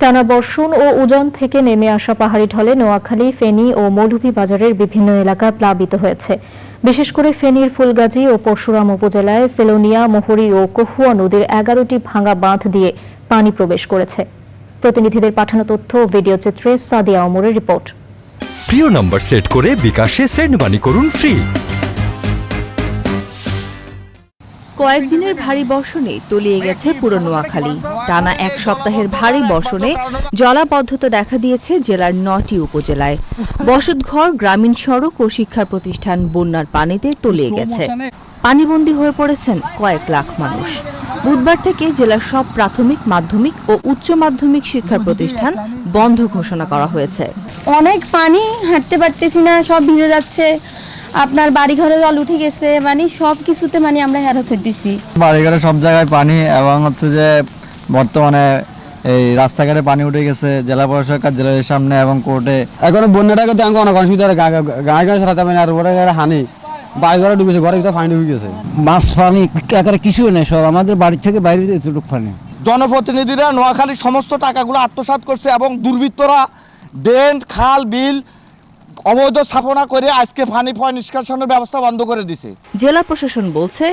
টানা বর্ষণ ও উজান থেকে নেমে আসা পাহাড়ি ঢলে নোয়াখালী, ফেনী ও মৌলভীবাজারের বিভিন্ন এলাকা প্লাবিত হয়েছে। বিশেষ করে ফেনীর ফুলগাজী ও পরশুরাম উপজেলায় সেলোনিয়া, মোহরী ও কহুয়া নদীর এগারোটি ভাঙা বাঁধ দিয়ে পানি প্রবেশ করেছে। প্রতিনিধিদের পাঠানো তথ্য ভিডিও চিত্রে সাদিয়া ওমরের রিপোর্ট। প্রিয় নম্বর সেট করে বিকাশে সেন্ড মানি করুন ফ্রি। কয়েকদিনের ভারী বর্ষণে তলিয়ে গেছে পুরো নোয়াখালী। টানা এক সপ্তাহের ভারী বর্ষণে জলাবদ্ধতা দেখা দিয়েছে জেলার নটি উপজেলায়। বসতঘর, গ্রামীণ সড়ক ও শিক্ষা প্রতিষ্ঠান বন্যার পানিতে তলিয়ে গেছে। পানিবন্দী হয়ে পড়েছেন কয়েক লাখ মানুষ। বুধবার থেকে জেলার সব প্রাথমিক, মাধ্যমিক ও উচ্চ মাধ্যমিক শিক্ষা প্রতিষ্ঠান বন্ধ ঘোষণা করা হয়েছে। অনেক পানি, হাঁটতে পারতেছি না, সব ভিজে যাচ্ছে। আপনার বাড়ি ঘরে জল উঠে গেছে মানে সব কিছুতে মানে আমরা হ্যারাস হইতেছি বাড়িঘরে সব জায়গায় পানি এবং হচ্ছে যে বর্তমানে এই রাস্তাঘাটে পানি উঠে গেছে জেলা পরিষদ কার্যালয়ের সামনে এবং কোর্টে। এখন বন্যাটা করতে আমাকে অনেক অসুবিধা গাড়ি গাড়ি সারাতে পারি না আর ওরা হানি। বাড়ি ঘরে ডুবেছে ঘরের ভিতরে ফাইন ঢুকে গেছে। মাছ পানি একেবারে কিছু নেই সব আমাদের বাড়ি থেকে বাইরে এতটুকু পানি। জনপ্রতিনিধিরা নোয়াখালীর সমস্ত টাকাগুলো আত্মসাৎ করছে এবং দুর্বৃত্তরা ড্রেন খাল বিল অবৈধ স্থাপনা করে আজকে পানি ফয় নিষ্কাশনের ব্যবস্থা বন্ধ করে দিছে। জেলা প্রশাসন বলছে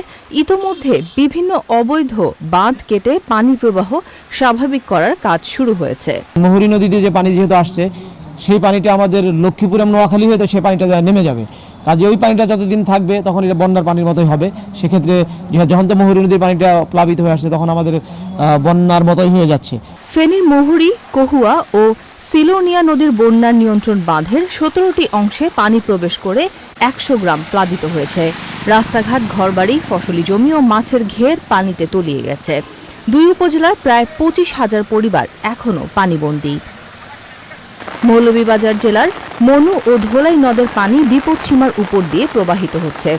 ইতোমধ্যে বিভিন্ন অবৈধ বাঁধ কেটে পানি প্রবাহ স্বাভাবিক করার কাজ শুরু হয়েছে। মুহুরী নদীতে যে পানি যেহেতু আসছে সেই পানিটা আমাদের লক্ষ্মীপুর এবং নোয়াখালী হয়ে তো সেই পানিটা নেমে যাবে। কাজে ওই পানিটা যতদিন থাকবে তখন এটা বন্যার পানির মতোই হবে। সেক্ষেত্রে যখন তো মহুরী নদীর পানিটা প্লাবিত হয়ে আসছে তখন আমাদের বন্যার মতোই হয়ে যাচ্ছে। ফেনীর মহুরী কহুয়া ও সিলোনিয়া নদীর বন্যার নিয়ন্ত্রণ বাঁধের সতেরোটি অংশে পানি প্রবেশ করে একশো গ্রাম প্লাবিত হয়েছে। রাস্তাঘাট, ঘরবাড়ি, ফসলি জমি ও মাছের ঘের পানিতে তলিয়ে গেছে। দুই উপজেলার প্রায় পঁচিশ হাজার পরিবার এখনও পানিবন্দী। মৌলভীবাজার জেলার মনু ও ধোলাই নদের পানি বিপদসীমার উপর দিয়ে প্রবাহিত হচ্ছে।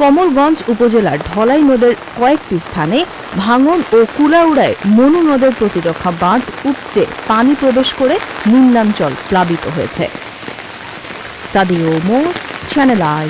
কমলগঞ্জ উপজেলার ধলাই নদের কয়েকটি স্থানে ভাঙন ও কুলাউড়ায় মনু নদের প্রতিরক্ষা বাঁধ উপচে পানি প্রবেশ করে নিম্নাঞ্চল প্লাবিত হয়েছে। Sadio more channel I